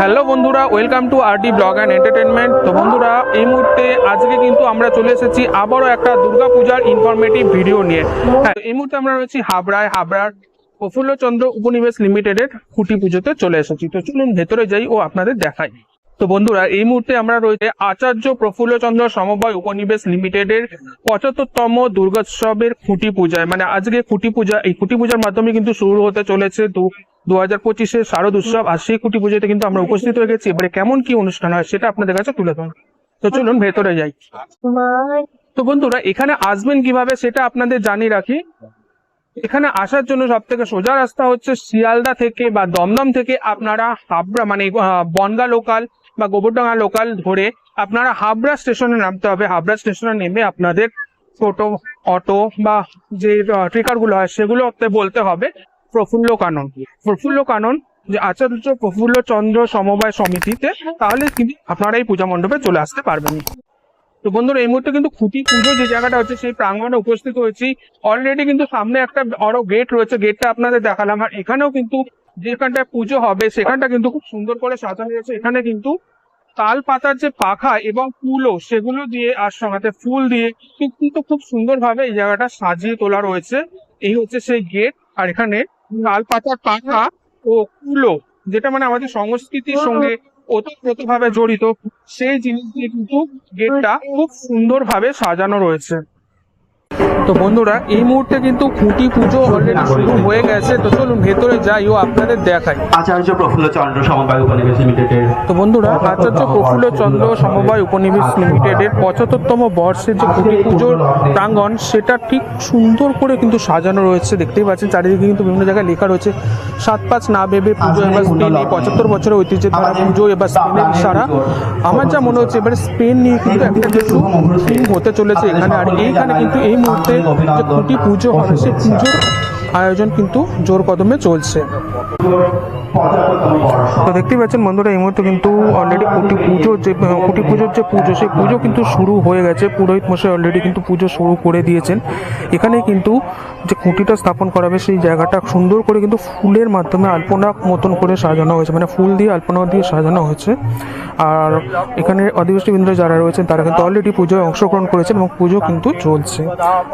Hello বন্ধুরা, welcome to RT blog and entertainment তো বন্ধুরা, এই মুহূর্তে আজকে কিন্তু আমরা চলে এসেছি আবারও একটা দুর্গাপূজার ইনফরমেটিভ ভিডিও নিয়ে। হ্যাঁ এই মুহূর্তে আমরা রয়েছি হাবড়ায়, হাবড়ার প্রফুল্লচন্দ্র উপনিবেশ লিমিটেডের খুঁটি পুজোতে চলে এসেছি। তো চলুন ভেতরে যাই ও আপনাদের দেখাই। তো বন্ধুরা, এই মুহূর্তে আমরা রয়েছে আচার্য প্রফুল্লচন্দ্র সমবায় উপনিবেশ লিমিটেডের পঁচাত্তরতম দুর্গোৎসবের খুঁটি পূজায়। মানে আজকে খুঁটি পূজা, এই খুঁটি পূজার মাধ্যমে কিন্তু শুরু হতে চলেছে দু হাজার পঁচিশের শারদ উৎসব। আর সেই খুঁটি পুজোতে কিন্তু আমরা উপস্থিত হয়ে গেছি। এবারে কেমন কি অনুষ্ঠান হয় সেটা আপনাদের কাছে তুলে ধরুন। তো চলুন ভেতরে যাই। তো বন্ধুরা, এখানে আসবেন কীভাবে সেটা আপনাদের জানিয়ে রাখি। এখানে আসার জন্য সব থেকে সোজা রাস্তা হচ্ছে শিয়ালদা থেকে বা দমদম থেকে আপনারা হাবড়া মানে বনগা লোকাল বা গোবরডাঙ্গা লোকাল ধরে আপনারা হাবড়া স্টেশনে নামতে হবে। হাবড়া স্টেশনে নেমে আপনাদের টোটো অটো বা যে ট্রিকারগুলো হয়, সেগুলো বলতে হবে প্রফুল্ল কানন প্রফুল্ল কানন যে আচার্য প্রফুল্ল চন্দ্র সমবায় সমিতিতে, তাহলে কিন্তু আপনারা এই পূজা মণ্ডপে চলে আসতে পারবেন। তো বন্ধুরা, এই মুহূর্তে কিন্তু খুঁটি পুজো যে জায়গাটা হচ্ছে, সেই প্রাঙ্গণে উপস্থিত হয়েছি। অলরেডি কিন্তু সামনে একটা বড় গেট রয়েছে গেটটা আপনাদের দেখালাম। আর এখানেও কিন্তু যেখানটায় পুজো হবে, সেখানটা কিন্তু খুব সুন্দর করে সাজানো হয়েছে। এখানে কিন্তু তাল পাতার যে পাখা এবং ফুলও, সেগুলো দিয়ে আর সঙ্গে ফুল দিয়ে কিন্তু খুব সুন্দরভাবে এই জায়গাটা সাজিয়ে তোলা রয়েছে। এই হচ্ছে সেই গেট। আর এখানে তাল পাতার পাখা ও কুলো যেটা মানে আমাদের সংস্কৃতির সঙ্গে ওতপ্রোতভাবে জড়িত, সেই জিনিস দিয়ে কিন্তু গেটটা খুব সুন্দরভাবে সাজানো রয়েছে। তো বন্ধুরা এই মুহূর্তে কিন্তু খুঁটি পুজো অলরেডি শুরু হয়ে গেছে। তো চলুন ভেতরে যাই ও আপনাদের দেখাই। আচার্য প্রফুল্ল চন্দ্র সমবায় উপনিবেশ লিমিটেডের তো বন্ধুরা আচার্য প্রফুল্ল চন্দ্র সমবায় উপনিবেশ লিমিটেডের পঁচাত্তরতম বর্ষের যে খুঁটি পুজোর প্রাঙ্গণ সেটা ঠিক সুন্দর করে কিন্তু সাজানো রয়েছে দেখতেই পাচ্ছেন। চারিদিকে কিন্তু বিভিন্ন জায়গায় লেখা রয়েছে সাত পাঁচ না ভেবে পুজো এবার স্পেন এই পঁচাত্তর বছরের ঐতিহ্যের দ্বারা পুজো এবার স্পেনের সারা আমার যা মনে হচ্ছে এবার স্পেন নিয়ে কিন্তু একটা কিছু হতে চলেছে এখানে। আর এইখানে কিন্তু এই মুহূর্তে যে খুঁটি পুজো হবে সেই পুজোর আয়োজন কিন্তু জোর কদমে চলছে। পঁচাত্তরতম বর্ষ তো দেখতেই পাচ্ছেন বন্ধুরা, এই মুহূর্তে কিন্তু অলরেডি কুটি পুজোর যে কুটি পুজোর যে পুজো, সেই পুজো কিন্তু শুরু হয়ে গেছে। পুরোহিত মশাই অলরেডি কিন্তু পুজো শুরু করে দিয়েছেন। এখানে কিন্তু যে খুঁটিটা স্থাপন করা হবে, সেই জায়গাটা সুন্দর করে কিন্তু ফুলের মাধ্যমে আলপনা মতন করে সাজানো হয়েছে। মানে ফুল দিয়ে, আলপনা দিয়ে সাজানো হয়েছে। আর এখানে অধিবাসী বৃন্দ যারা রয়েছেন, তারা কিন্তু অলরেডি পুজোয় অংশগ্রহণ করেছেন এবং পুজো কিন্তু চলছে।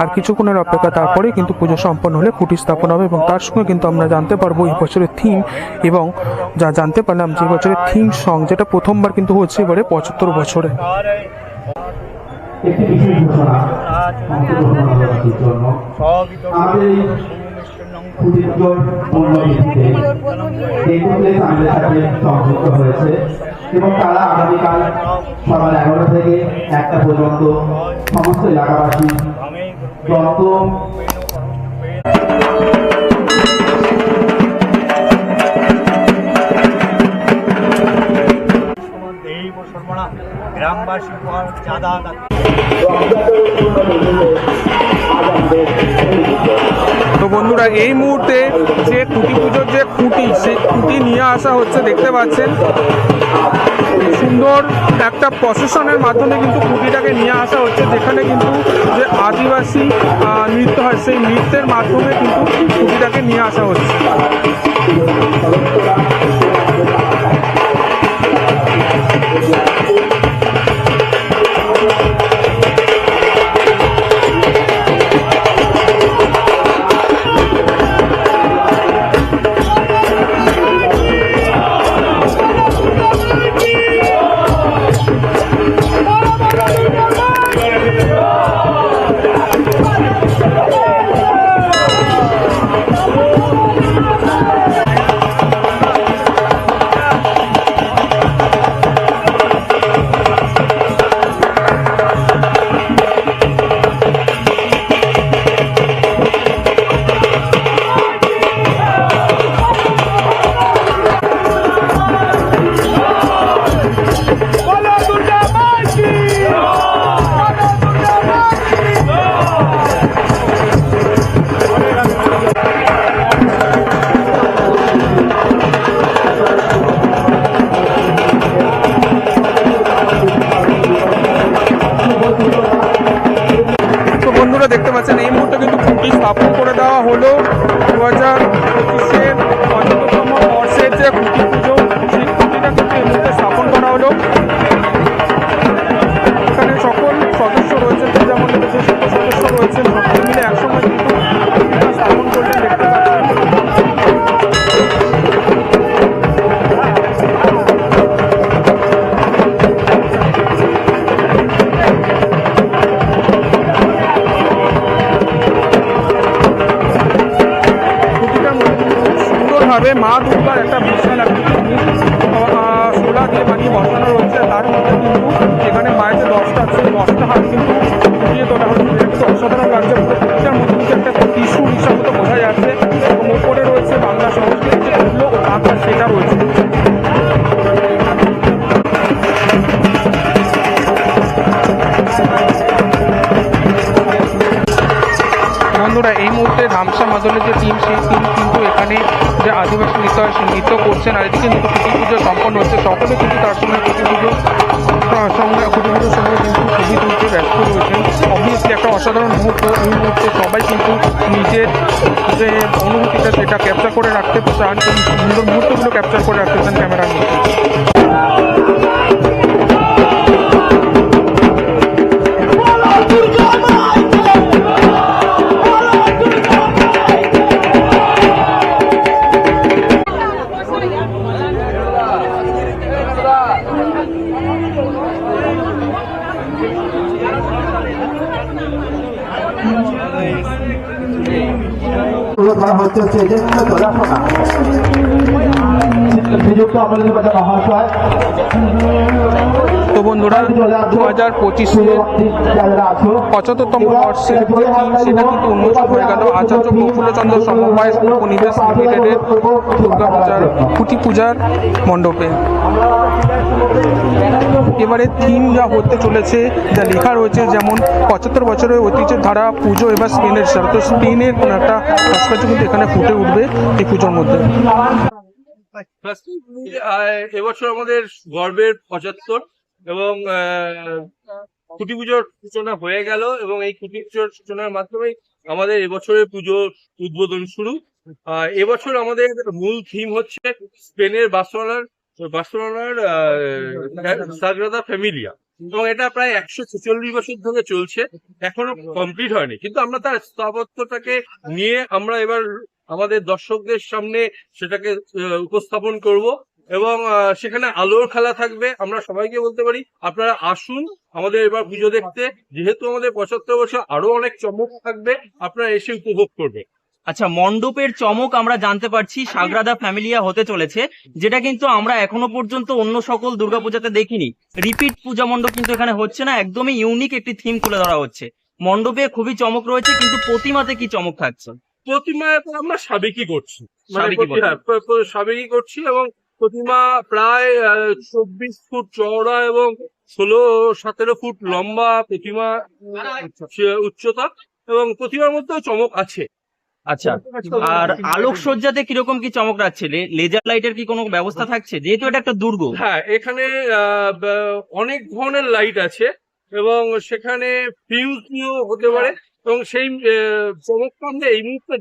আর কিছুক্ষণের অপেক্ষা তারপরে কিন্তু পুজো সম্পন্ন হলে খুঁটি স্থাপন হবে এবং তার সঙ্গে কিন্তু আমরা জানতে পারব, এই বছরের থিম এবং যা জানতে পারলাম যে বছরের থিম সং যেটা প্রথমবার কিন্তু হচ্ছে এবারে পঁচাত্তর বছরে। একটি বিশেষ ঘোষণা। অংশগ্রহণকারীদের জন্য আমাদের এই ক্ষুদ্র উন্নতিতে দেখুলে আমাদের সাথে সংযুক্ত হয়েছে। এবং তারা আগামীকাল সকাল এগারোটা থেকে একটা পর্যন্ত সমস্ত এলাকাবাসী যত গ্রামবাসী চাঁদা তো বন্ধুরা, এই মুহূর্তে যে খুঁটি পুজোর যে খুঁটি, সেই খুঁটি নিয়ে আসা হচ্ছে, দেখতে পাচ্ছেন। সুন্দর একটা প্রসেশনের মাধ্যমে কিন্তু খুঁটিটাকে নিয়ে আসা হচ্ছে, যেখানে কিন্তু যে আদিবাসী নৃত্য হয়, সেই নৃত্যের মাধ্যমে কিন্তু খুঁটিটাকে নিয়ে আসা হচ্ছে। cremado তুলতে রয়েছেন অবভিয়াসলি একটা অসাধারণ মুহূর্ত, এই মুহূর্তে সবাই কিন্তু নিজের যে অনুভূতিটা, সেটা ক্যাপচার করে রাখতে চান সুন্দর মুহূর্তগুলো ক্যাপচার করে রাখতে চান ক্যামেরার মধ্যে। ধরা হচ্ছে মহাশয়। তো বন্ধুরা দু হাজার পঁচিশে পঁচাত্তরতম থিম সেটা কিন্তু উন্মোচন হয়ে গেল। আচার্য প্রফুল্লচন্দ্র সমবায় উপনিবেশ লিমিটেডের দুর্গা পূজার খুঁটি পূজার মণ্ডপে। এবারে থিম যা হতে চলেছে, যা লেখা রয়েছে, যেমন পঁচাত্তর বছরের ঐতিহ্যের ধারা, পুজো এবার স্পেনের হিসাবে তো স্পেনের কোনো একটা ভাস্কর্য কিন্তু এখানে ফুটে উঠবে এই পুজোর মধ্যে। এবছর আমাদের গর্বের পঁচাত্তর এবং খুঁটি পুজোর সূচনা হয়ে গেল এবং এই খুঁটি পুজোর সূচনার মাধ্যমে আমাদের এবছরের পুজোর উদ্বোধন শুরু। এবছর আমাদের মূল থিম হচ্ছে স্পেনের বার্সেলোনার বার্সেলোনার সাগ্রাদা ফ্যামিলিয়া। এবং এটা প্রায় একশো ছেচল্লিশ বছর ধরে চলছে, এখনও কমপ্লিট হয়নি। কিন্তু আমরা তার স্থাপত্যটাকে নিয়ে আমরা এবার আমাদের দর্শকদের সামনে সেটাকে উপস্থাপন করব। এবং সেখানে আলোর খেলা থাকবে, আমরা সবাইকে বলতে পারি। আপনারা আসুন আমাদের এবার পুজো দেখতে। যেহেতু আমাদের পঁচাত্তর বছর আরও অনেক চমক থাকবে, আপনারা এসে উপভোগ করবেন। আচ্ছা মণ্ডপের চমক আমরা জানতে পারছি সাগ্রাদা ফ্যামিলিয়া হতে চলেছে যেটা কিন্তু আমরা এখনও পর্যন্ত অন্য সকল দুর্গাপূজাতে দেখিনি। রিপিট পূজা মণ্ডপ কিন্তু এখানে হচ্ছে না একদমই ইউনিক একটি থিম তুলে ধরা হচ্ছে। মণ্ডপে খুবই চমক রয়েছে কিন্তু প্রতিমাতে কি চমক থাকছে? প্রতিমায় তো আমরা সাবেকি করছি। মানে সাবেকি করছি এবং প্রতিমা প্রায় চব্বিশ ফুট চওড়া এবং ষোলো সতেরো ফুট লম্বা প্রতিমা উচ্চতা। এবং প্রতিমার মধ্যেও চমক আছে। আচ্ছা আর আলোকসজ্জাতে কীরকম কি চমক রাখছে? লেজার লাইটের কি কোনো ব্যবস্থা থাকছে? যেহেতু এটা একটা দুর্গ। হ্যাঁ এখানে অনেক ধরনের লাইট আছে এবং সেখানে ফিউজ নিয়েও হতে পারে এবং সেই চমকটা আমরা এই মুহূর্তে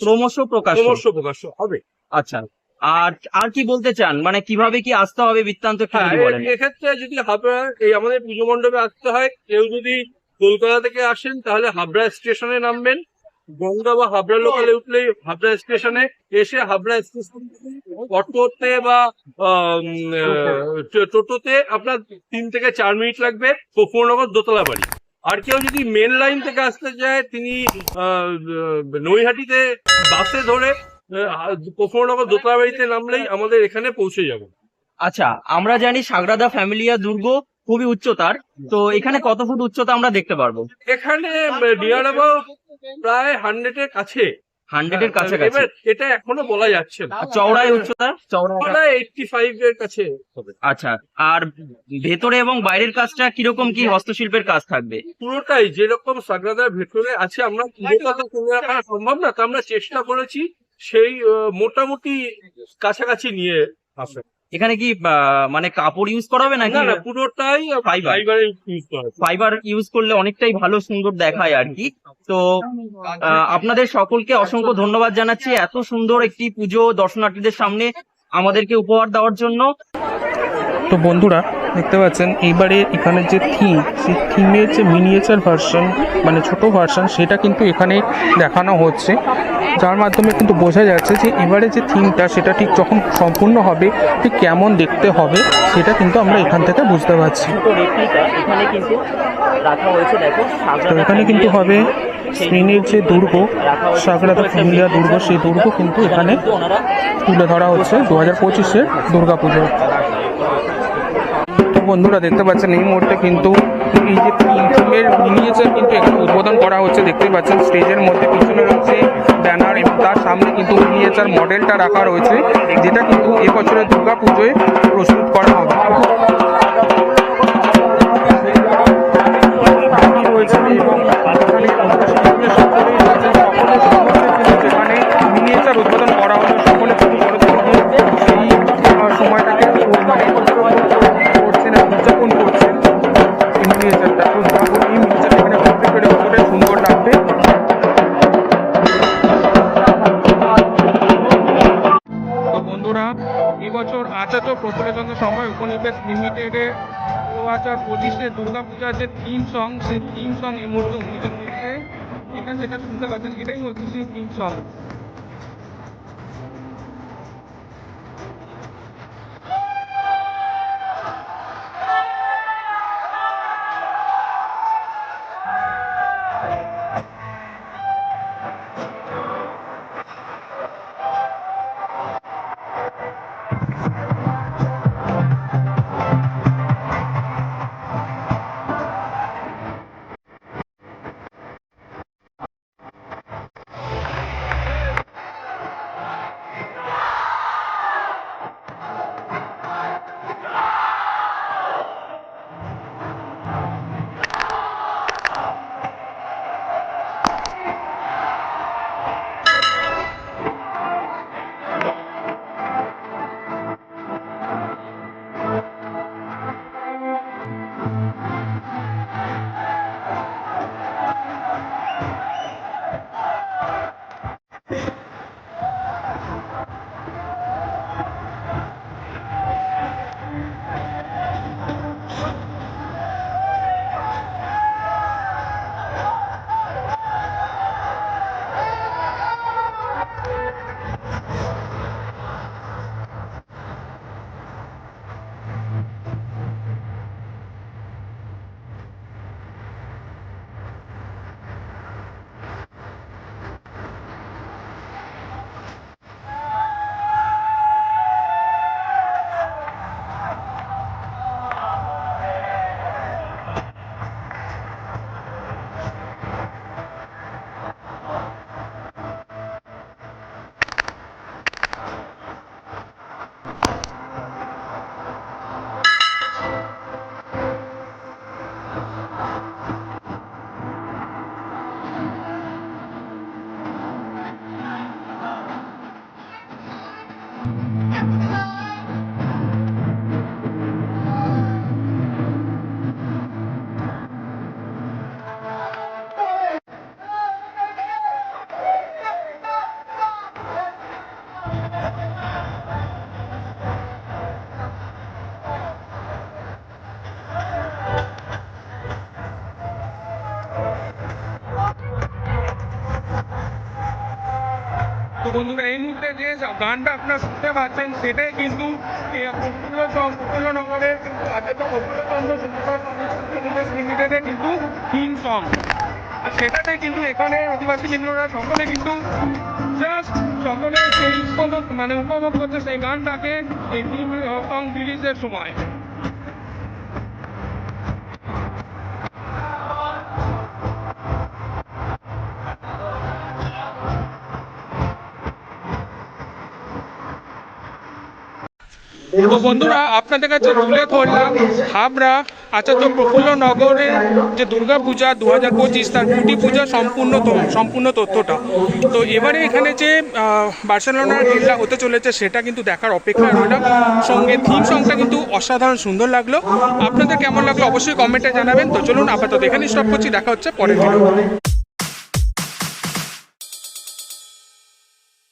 ক্রমশ প্রকাশ ক্রমশ প্রকাশ হবে। আচ্ছা আর আর কি বলতে চান? মানে কীভাবে কি আসতে হবে বৃত্তান্ত হ্যাঁ এক্ষেত্রে যদি হাবড়া এই আমাদের পুজো মণ্ডপে আসতে হয় কেউ যদি কলকাতা থেকে আসেন তাহলে হাবড়া স্টেশনে নামবেন। গঙ্গা বা হাবড়া লোকালে উঠলেই হাবড়া স্টেশনে এসে হাবড়া স্টেশন অটোতে বা টোটোতে আপনার তিন থেকে চার মিনিট লাগবে প্রফুল্লনগর দোতলা বাড়ি। আর কেউ যদি মেন লাইন থেকে আসতে চায় তিনি নৈহাটিতে বাসে ধরে প্রফুল্লনগর দোতলা বাড়িতে নামলেই আমাদের এখানে পৌঁছে যাবে। আচ্ছা আমরা জানি সাগ্রাদা ফ্যামিলিয়া দুর্গ খুবই উচ্চতার। তো এখানে কত ফুট উচ্চতা আমরা দেখতে পারব? এখানে ডিয়ার অ্যাবাউট প্রায় হান্ড্রেডের কাছে। হান্ড্রেড এর কাছাকাছি। এবার এটা এখনও বলা যাচ্ছে না। চওড়ায় উচ্চতা? চওড়া এইটটি ফাইভ এর কাছে। আচ্ছা আর ভেতরে এবং বাইরের কাজটা কীরকম কি হস্তশিল্পের কাজ থাকবে? পুরোটাই যেরকম সাগরাদার ভেতরে আছে আমরা পুরোটা তুলে রাখা সম্ভব না তো আমরা চেষ্টা করেছি সেই মোটামুটি কাছাকাছি নিয়ে আসা। এখানে কি মানে কাপড় ইউজ করা হবে নাকি? না পুরোটাই ফাইবার ফাইবার ইউজ করলে অনেকটাই ভালো সুন্দর দেখায় আর কি। তো আপনাদের সকলকে অসংখ্য ধন্যবাদ জানাচ্ছি এত সুন্দর একটি পুজো দর্শনার্থীদের সামনে আমাদেরকে উপহার দেওয়ার জন্য। তো বন্ধুরা দেখতে পাচ্ছেন এবারে এখানে যে থিম সেই থিমের যে মিনিয়েচার ভার্সন মানে ছোট ভার্সন সেটা কিন্তু এখানে দেখানো হচ্ছে। যার মাধ্যমে কিন্তু বোঝা যাচ্ছে যে এবারে যে থিমটা সেটা ঠিক যখন সম্পূর্ণ হবে ঠিক কেমন দেখতে হবে সেটা কিন্তু আমরা এখান থেকে বুঝতে পারছি। তো এখানে কিন্তু হবে স্পেনের যে দুর্গ সাগরাদা ফ্যামিলিয়া দুর্গ সেই দুর্গ কিন্তু এখানে তুলে ধরা হচ্ছে দু হাজার পঁচিশের দুর্গা পুজো তো বন্ধুরা দেখতে পাচ্ছেন এই মুহূর্তে কিন্তু এই যে থিমের মিনিয়েচার কিন্তু একটু উদ্বোধন করা হচ্ছে দেখতে পাচ্ছেন স্টেজের মধ্যে পিছনে রয়েছে ব্যানার এবং তার সামনে কিন্তু মিনিয়েচার মডেলটা রাখা রয়েছে, যেটা কিন্তু এবছরের দুর্গা পুজোয় প্রস্তুত করা হবে। বন্ধুরা, এবছর আচার্য প্রফুল্লচন্দ্র সময় উপনিবেশ লিমিটেডে দু হাজার পঁচিশে দুর্গা পূজার যে থিম সং সেই থিম সং এই মুহূর্তে হয়েছে। এখানে যেটা শুনতে পাচ্ছেন, এটাই হচ্ছে সেই থিম সং মুহূর্তে যে গানটা আপনার শুনতে পাচ্ছেন, সেটাই কিন্তু কিন্তু থিম সং সেটাতে কিন্তু এখানে আদিবাসী কেন্দ্ররা সকলে কিন্তু জাস্ট সকলে সেই মানে উপভোগ করছে সেই গানটাকে এই সময়। বন্ধুরা, আপনাদের কাছে তুলে ধরলাম হাবড়া আচার্য প্রফুল্ল নগরের যে দুর্গা পূজা দু হাজার পঁচিশ, তার কুটি পূজা সম্পূর্ণ সম্পূর্ণ তথ্যটা। তো এবারে এখানে যে বার্সেলোনার খেলা হতে চলেছে, সেটা কিন্তু দেখার অপেক্ষা রইলাম। সঙ্গে থিম সংটা কিন্তু অসাধারণ সুন্দর লাগল। আপনাদের কেমন লাগল অবশ্যই কমেন্টে জানাবেন। তো চলুন, আপাতত এখানেই স্টপ করছি। দেখা হচ্ছে পরের ভিডিও